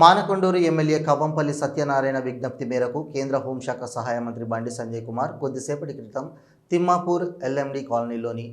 Manakondur MLA Kavvampalli Satyanarayana విజ్ఞప్తి మేరకు కేంద్ర హోంశాఖ సహాయ మంత్రి బండి సంజయ్ కుమార్ కొద్దిసేపటి క్రితం తిమ్మాపూర్ ఎల్ఎండి కాలనీలోని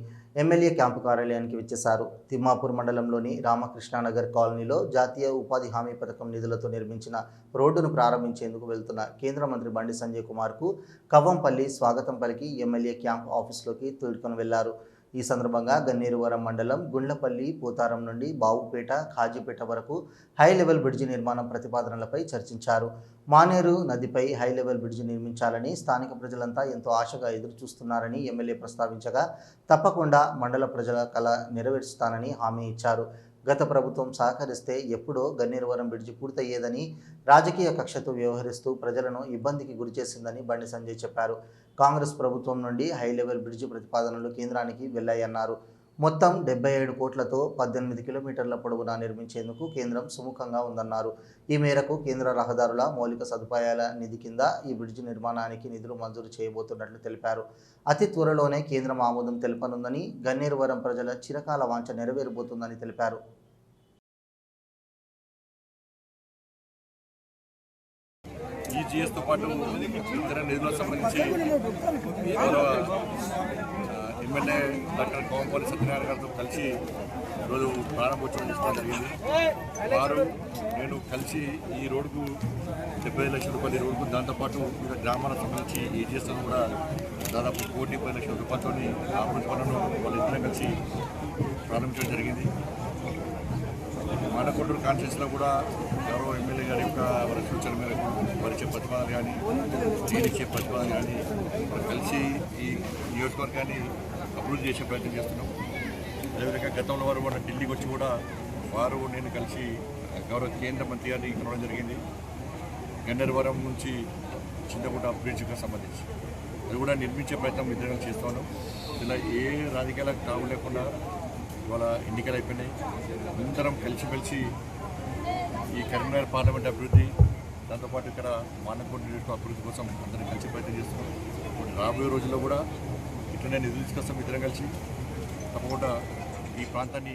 ఎమ్మెల్యే క్యాంపు కార్యాలయానికి విచ్చేశారు. తిమ్మాపూర్ మండలంలోని రామకృష్ణానగర్ కాలనీలో జాతీయ ఉపాధి హామీ పథకం నిధులతో నిర్మించిన రోడ్డును ప్రారంభించేందుకు వెళ్తున్న కేంద్ర మంత్రి బండి సంజయ్ కుమార్కు కవ్వంపల్లి స్వాగతం పలికి ఎమ్మెల్యే క్యాంప్ ఆఫీస్లోకి తోడుకొని వెళ్ళారు. ఈ సందర్భంగా గన్నేరువరం మండలం గుండ్లపల్లి పోతారం నుండి బావుపేట ఖాజీపేట వరకు హై లెవెల్ బ్రిడ్జి నిర్మాణం ప్రతిపాదనలపై చర్చించారు. మానేరు నదిపై హై లెవెల్ బ్రిడ్జి నిర్మించాలని స్థానిక ప్రజలంతా ఎంతో ఆశగా ఎదురుచూస్తున్నారని ఎమ్మెల్యే ప్రస్తావించగా తప్పకుండా మండల ప్రజల కళ నెరవేర్చుతానని హామీ ఇచ్చారు. గత ప్రభుత్వం సహకరిస్తే ఎప్పుడో గన్నేరువరం బ్రిడ్జి పూర్తయ్యేదని రాజకీయ కక్షతో వ్యవహరిస్తూ ప్రజలను ఇబ్బందికి గురిచేసిందని బండి సంజయ్ చెప్పారు. కాంగ్రెస్ ప్రభుత్వం నుండి హై లెవెల్ బ్రిడ్జి ప్రతిపాదనలు కేంద్రానికి వెళ్ళాయన్నారు మొత్తం డెబ్బై ఏడు కోట్లతో పద్దెనిమిది కిలోమీటర్ల పొడవునా నిర్మించేందుకు కేంద్రం సుముఖంగా ఉందన్నారు. ఈ మేరకు కేంద్ర రహదారుల మౌలిక సదుపాయాల నిధి కింద ఈ బ్రిడ్జి నిర్మాణానికి నిధులు మంజూరు చేయబోతున్నట్లు తెలిపారు. అతి త్వరలోనే కేంద్రం ఆమోదం తెలపనుందని గన్నేరువరం ప్రజల చిరకాల వాంఛ నెరవేరబోతుందని తెలిపారు. ఈ జిఎస్తో పాటు ఇతర నిధులకు సంబంధించి ఎమ్మెల్యే డాక్టర్ కోమపల్లి సత్యనారాయణ గారితో కలిసి ఈరోజు ప్రారంభోత్సవం చేసుకోవడం జరిగింది. వారు నేను కలిసి ఈ రోడ్డుకు డెబ్బై లక్షల రూపాయల ఈ రోడ్డుకు దాంతోపాటు వివిధ గ్రామాలకు సంబంధించి ఈ కూడా దాదాపు కోటి పది లక్షల రూపాయలతో అభివృద్ధి పనులను వాళ్ళిద్దరం కలిసి ప్రారంభించడం జరిగింది. మానకొండూరు కాన్ఫరెన్స్లో కూడా గౌరవ ఎమ్మెల్యే గారి యొక్క వారి సూచన మేరకు వారి ఇచ్చే ప్రతిపాదన కానీ నేను ఇచ్చే ప్రతిపాదన కానీ నియోజకవర్గాన్ని అభివృద్ధి చేసే ప్రయత్నం చేస్తున్నాం. అదేవిధంగా గతంలో వారు మన ఢిల్లీకి వచ్చి కూడా వారు నేను కలిసి గౌరవ కేంద్ర మంత్రి గారిని కలవడం జరిగింది. గన్నరవరం నుంచి చింతకుంట బ్రిడ్జ్కి సంబంధించి. అది కూడా నిర్మించే ప్రయత్నం ఇద్దరం చేస్తాను ఇలా ఏ రాజకీయాలకు తావు లేకుండా ఇవాళ ఎన్నికలు అయిపోయినాయి. అందరం కలిసిమెలిసి ఈ కరీంనగర్ పార్లమెంట్ అభివృద్ధి దాంతోపాటు ఇక్కడ మానకొండ నియోజకవర్గ అభివృద్ధి కోసం అందరం కలిసి ప్రయత్నం చేస్తున్నాం. రాబోయే రోజుల్లో కూడా ఇట్లనే నిధులు తీసుకొస్తాం ఇద్దరం కలిసి. తప్పకుండా ఈ ప్రాంతాన్ని